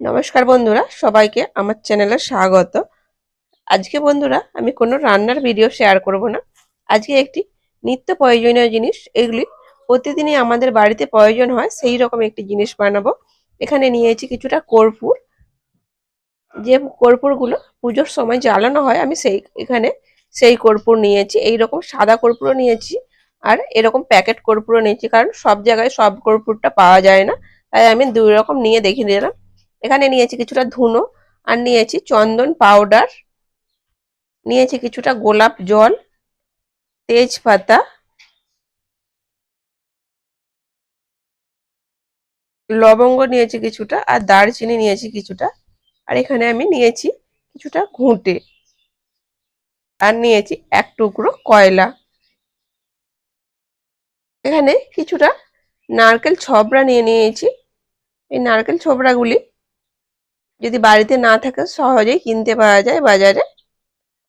নমস্কার বন্ধুরা, সবাইকে আমার চ্যানেলে স্বাগত। আজকে বন্ধুরা, আমি কোনো রান্নার ভিডিও শেয়ার করব না। আজকে একটি নিত্য প্রয়োজনীয় জিনিস, এগুলি প্রতিদিনই আমাদের বাড়িতে প্রয়োজন হয়, সেই রকম একটি জিনিস বানাবো। এখানে নিয়েছি কিছুটা কর্পূর। যে কর্পূরগুলো পুজোর সময় জ্বালানো হয়, আমি সেই, এখানে সেই কর্পূর নিয়েছি। এই রকম সাদা কর্পূরও নিয়েছি আর এরকম প্যাকেট কর্পূরও নিয়েছি, কারণ সব জায়গায় সব কর্পূরটা পাওয়া যায় না। তাই আমি দুই রকম নিয়ে দেখিয়ে দিলাম। এখানে নিয়েছি কিছুটা ধুনো আর নিয়েছি চন্দন পাউডার নিয়েছি কিছুটা গোলাপ জল, তেজপাতা, লবঙ্গ নিয়েছি কিছুটা আর দারচিনি নিয়েছি কিছুটা। আর এখানে আমি নিয়েছি কিছুটা ঘুঁটে আর নিয়েছি এক টুকরো কয়লা। এখানে কিছুটা নারকেল ছবড়া নিয়ে নিয়েছি। এই নারকেল ছোবড়াগুলি যদি বাড়িতে না থাকে সহজেই কিনতে পাওয়া যায় বাজারে।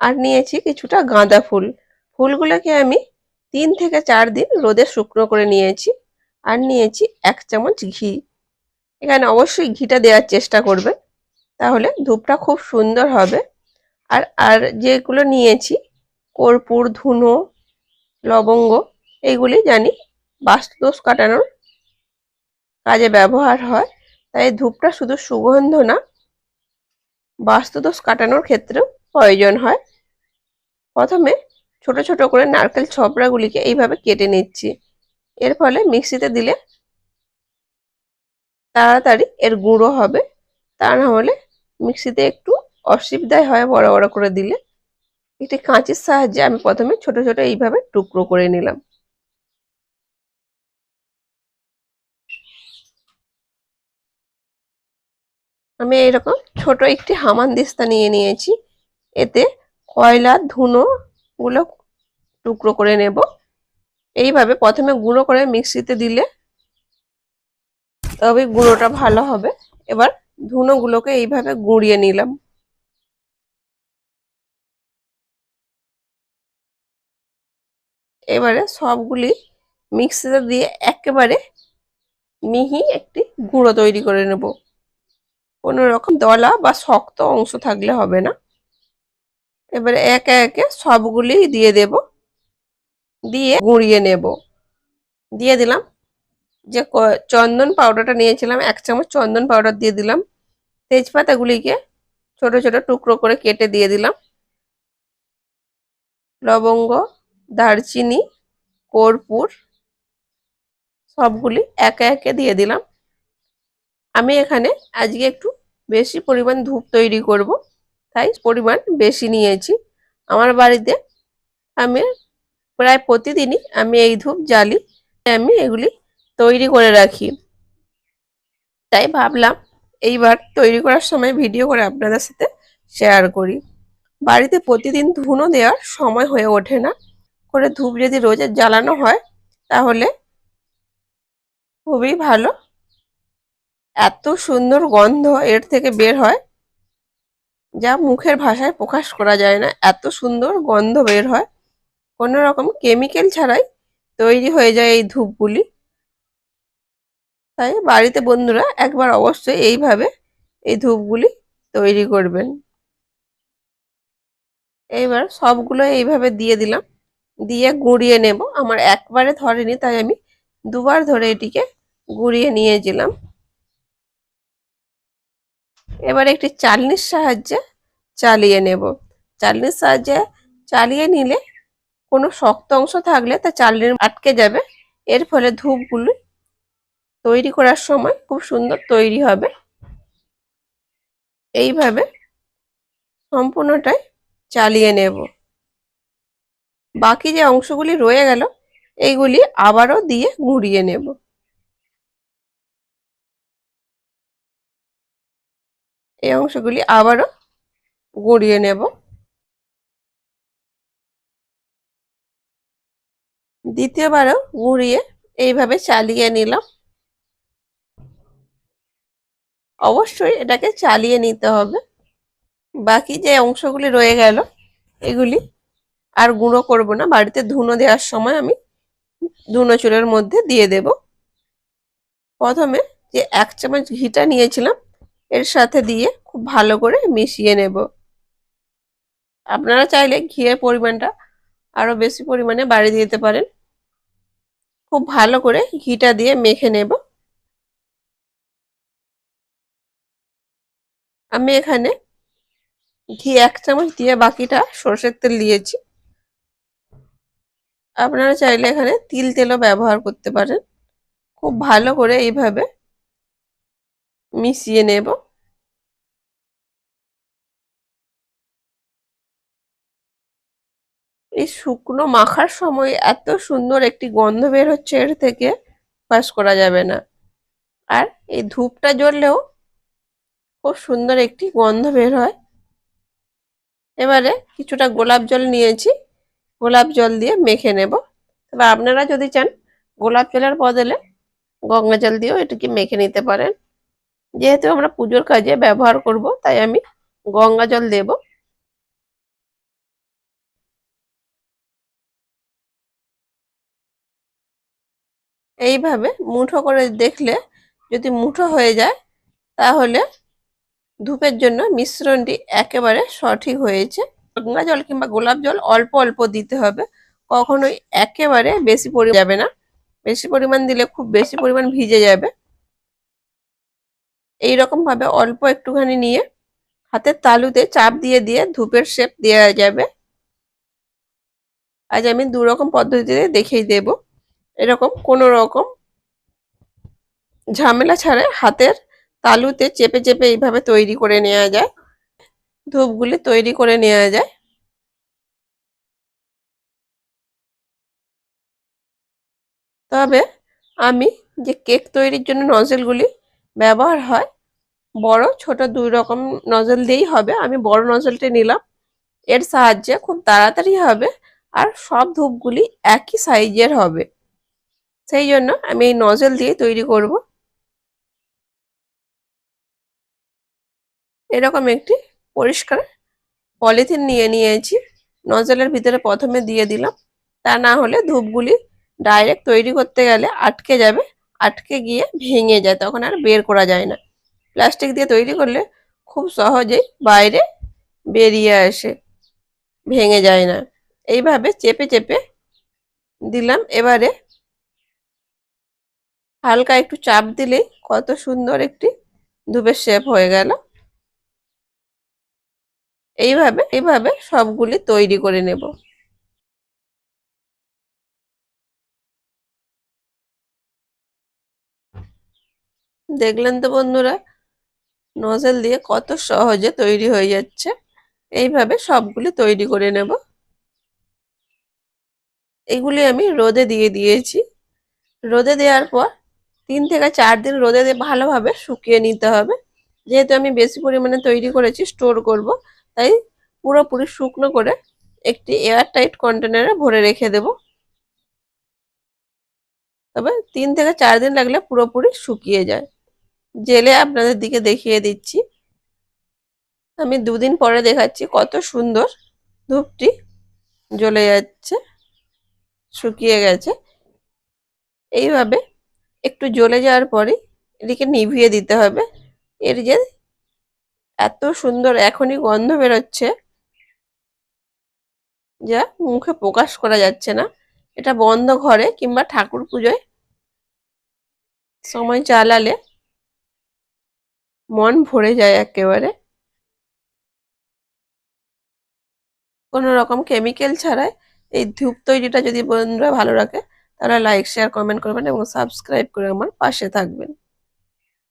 আর নিয়েছি কিছুটা গাঁদা ফুল। ফুলগুলোকে আমি তিন থেকে চার দিন রোদে শুকনো করে নিয়েছি আর নিয়েছি এক চামচ ঘি। এখানে অবশ্যই ঘিটা দেওয়ার চেষ্টা করবে, তাহলে ধূপটা খুব সুন্দর হবে। আর আর যেগুলো নিয়েছি, কর্পূর, ধুনো, লবঙ্গ এইগুলি জানি বাস্তুদোষ কাটানোর কাজে ব্যবহার হয়, তাই ধূপটা শুধু সুগন্ধ না বাস্তুদোষ কাটানোর ক্ষেত্রেও প্রয়োজন হয়। প্রথমে ছোট ছোট করে নারকেল ছপড়াগুলিকে এইভাবে কেটে নিচ্ছি। এর ফলে মিক্সিতে দিলে তাড়াতাড়ি এর গুঁড়ো হবে। তা না হলে মিক্সিতে একটু অসুবিধায় হয় বড় বড় করে দিলে। একটি কাঁচির সাহায্যে আমি প্রথমে ছোট ছোট এইভাবে টুকরো করে নিলাম। আমি এরকম ছোট একটি হামানদিস্তা নিয়ে নিয়েছি। এতে কয়লা, ধুনো গুলো টুকরো করে নেব। এইভাবে প্রথমে গুঁড়ো করে মিক্সিতে দিলে তবে গুঁড়োটা ভালো হবে। এবার ধুনোগুলোকে এইভাবে গুঁড়িয়ে নিলাম। এবারে সবগুলি মিক্সিতে দিয়ে একেবারে মিহি একটি গুঁড়ো তৈরি করে নেব। কোনো রকম দলা বা শক্ত অংশ থাকলে হবে না। এবারে একে একে সবগুলি দিয়ে দেব। দিয়ে গুঁড়িয়ে নেব। দিয়ে দিলাম। যে চন্দন পাউডারটা নিয়েছিলাম, এক চামচ চন্দন পাউডার দিয়ে দিলাম। তেজপাতাগুলিকে ছোট ছোট টুকরো করে কেটে দিয়ে দিলাম। লবঙ্গ, দারচিনি, কর্পূর সবগুলি একে একে দিয়ে দিলাম। আমি এখানে আজকে একটু বেশি পরিমাণ ধূপ তৈরি করব, তাই পরিমাণ বেশি নিয়েছি। আমার বাড়িতে আমি প্রায় প্রতিদিনই আমি এই ধূপ জ্বালি, আমি এগুলি তৈরি করে রাখি। তাই ভাবলাম এইবার তৈরি করার সময় ভিডিও করে আপনাদের সাথে শেয়ার করি। বাড়িতে প্রতিদিন ধুনো দেওয়ার সময় হয়ে ওঠে না। করে ধূপ যদি রোজের জ্বালানো হয়, তাহলে খুবই ভালো। এত সুন্দর গন্ধ এর থেকে বের হয় যা মুখের ভাষায় প্রকাশ করা যায় না। এত সুন্দর গন্ধ বের হয়। কোনো রকম কেমিক্যাল ছাড়াই তৈরি হয়ে যায় এই ধূপগুলি। তাই বাড়িতে বন্ধুরা একবার অবশ্যই এইভাবে এই ধূপগুলি তৈরি করবেন। এইবার সবগুলো এইভাবে দিয়ে দিলাম। দিয়ে গুঁড়িয়ে নেব। আমার একবারে ধরেনি, তাই আমি দুবার ধরে এটিকে গুঁড়িয়ে নিয়েছিলাম এবার একটি চালনির সাহায্যে চালিয়ে নেব। চালনির সাহায্যে চালিয়ে নিলে কোনো শক্ত অংশ থাকলে তা চালনির আটকে যাবে। এর ফলে ধূপগুলি তৈরি করার সময় খুব সুন্দর তৈরি হবে। এইভাবে সম্পূর্ণটাই চালিয়ে নেব। বাকি যে অংশগুলি রয়ে গেল, এইগুলি আবারও দিয়ে ঘুরিয়ে নেব। এই অংশগুলি আবারও গুঁড়িয়ে নেব। দ্বিতীয়বারও গুঁড়িয়ে এইভাবে চালিয়ে নিলাম। অবশ্যই এটাকে চালিয়ে নিতে হবে। বাকি যে অংশগুলি রয়ে গেল, এগুলি আর গুঁড়ো করব না। বাড়িতে ধুনো দেওয়ার সময় আমি ধুনো চুলের মধ্যে দিয়ে দেব। প্রথমে যে এক চামচ ঘিটা নিয়েছিলাম এর সাথে দিয়ে খুব ভালো করে মিশিয়ে নেব। আপনারা চাইলে ঘিয়ের পরিমাণটা আরও বেশি পরিমাণে বাড়িয়ে দিতে পারেন। খুব ভালো করে ঘিটা দিয়ে মেখে নেব। আমি এখানে ঘি এক চামচ দিয়ে বাকিটা সর্ষের তেল দিয়েছি। আপনারা চাইলে এখানে তিল তেলও ব্যবহার করতে পারেন। খুব ভালো করে এইভাবে মিশিয়ে নেব। এই শুকনো মাখার সময় এত সুন্দর একটি গন্ধ বের হচ্ছে এর থেকে পাস করা যাবে না। আর এই ধূপটা জ্বললেও খুব সুন্দর একটি গন্ধ বের হয়। এবারে কিছুটা গোলাপ জল নিয়েছি, গোলাপ জল দিয়ে মেখে নেব। তবে আপনারা যদি চান, গোলাপ জলের বদলে গঙ্গা জল দিয়েও এটাকে মেখে নিতে পারেন। যেহেতু আমরা পুজোর কাজে ব্যবহার করব, তাই আমি গঙ্গা জল দেব। এইভাবে মুঠো করে দেখলে যদি মুঠো হয়ে যায়, তাহলে ধূপের জন্য মিশ্রণটি একেবারে সঠিক হয়েছে। গঙ্গা জল কিংবা গোলাপ জল অল্প অল্প দিতে হবে, কখনোই একেবারে বেশি পরিমাণ যাবে না। বেশি পরিমাণ দিলে খুব বেশি পরিমাণ ভিজে যাবে। এই ভাবে অল্প একটুখানি নিয়ে হাতের তালুতে চাপ দিয়ে দিয়ে ধূপের শেপ দেওয়া যাবে। আজ আমি দু রকম পদ্ধতিতে দেখিয়ে দেব। এরকম কোনো রকম ঝামেলা ছাড়াই হাতের তালুতে চেপে চেপে এইভাবে তৈরি করে নেওয়া যায়। ধূপগুলি তৈরি করে নেওয়া যায়। তবে আমি যে কেক তৈরির জন্য নজেলগুলি ব্যবহার হয়। বড়, ছোট দুই রকম নজল দিয়েই হবে। আমি বড় নজলটি নিলাম। এর সাহায্যে খুব তাড়াতাড়ি হবে আর সব ধূপগুলি একই সাইজের হবে। সেই জন্য আমি এই নজল দিয়ে তৈরি করব। এরকম একটি পরিষ্কার পলিথিন নিয়ে নিয়েছি। নজলের ভিতরে প্রথমে দিয়ে দিলাম। তা না হলে ধূপগুলি ডাইরেক্ট তৈরি করতে গেলে আটকে যাবে। আটকে গিয়ে ভেঙে যায়, তখন আর বের করা যায় না। প্লাস্টিক দিয়ে তৈরি করলে খুব সহজেই বাইরে বেরিয়ে আসে, ভেঙে যায় না। এইভাবে চেপে চেপে দিলাম। এবারে হালকা একটু চাপ দিলেই কত সুন্দর একটি ধূপের শেপ হয়ে গেল। এইভাবে এইভাবে সবগুলি তৈরি করে নেব। দেখলেন তো বন্ধুরা, নজেল দিয়ে কত সহজে তৈরি হয়ে যাচ্ছে। এইভাবে সবগুলি তৈরি করে নেব। এগুলি আমি রোদে দিয়ে দিয়েছি। রোদে দেওয়ার পর তিন থেকে চার দিন রোদে দিয়ে ভালোভাবে শুকিয়ে নিতে হবে। যেহেতু আমি বেশি পরিমাণে তৈরি করেছি, স্টোর করব, তাই পুরোপুরি শুকনো করে একটি এয়ার টাইট কন্টেনারে ভরে রেখে দেব। তবে তিন থেকে চার দিন লাগলে পুরোপুরি শুকিয়ে যায়। জেলে আপনাদের দিকে দেখিয়ে দিচ্ছি। আমি দুদিন পরে দেখাচ্ছি কত সুন্দর ধূপটি জ্বলে যাচ্ছে, শুকিয়ে গেছে। এইভাবে একটু জ্বলে যাওয়ার পরে এদিকে নিভিয়ে দিতে হবে। এর যে এত সুন্দর এখনই গন্ধ বেরোচ্ছে, যা মুখে প্রকাশ করা যাচ্ছে না। এটা বন্ধ ঘরে কিংবা ঠাকুর পুজোয় সময় চালালে মন ভরে যায় একেবারে। কোনো রকম কেমিক্যাল ছাড়াই এই ধূপ তৈরিটা যদি বন্ধুরা ভালো রাখে, তাহলে লাইক শেয়ার কমেন্ট করবেন এবং সাবস্ক্রাইব করে আমার পাশে থাকবেন।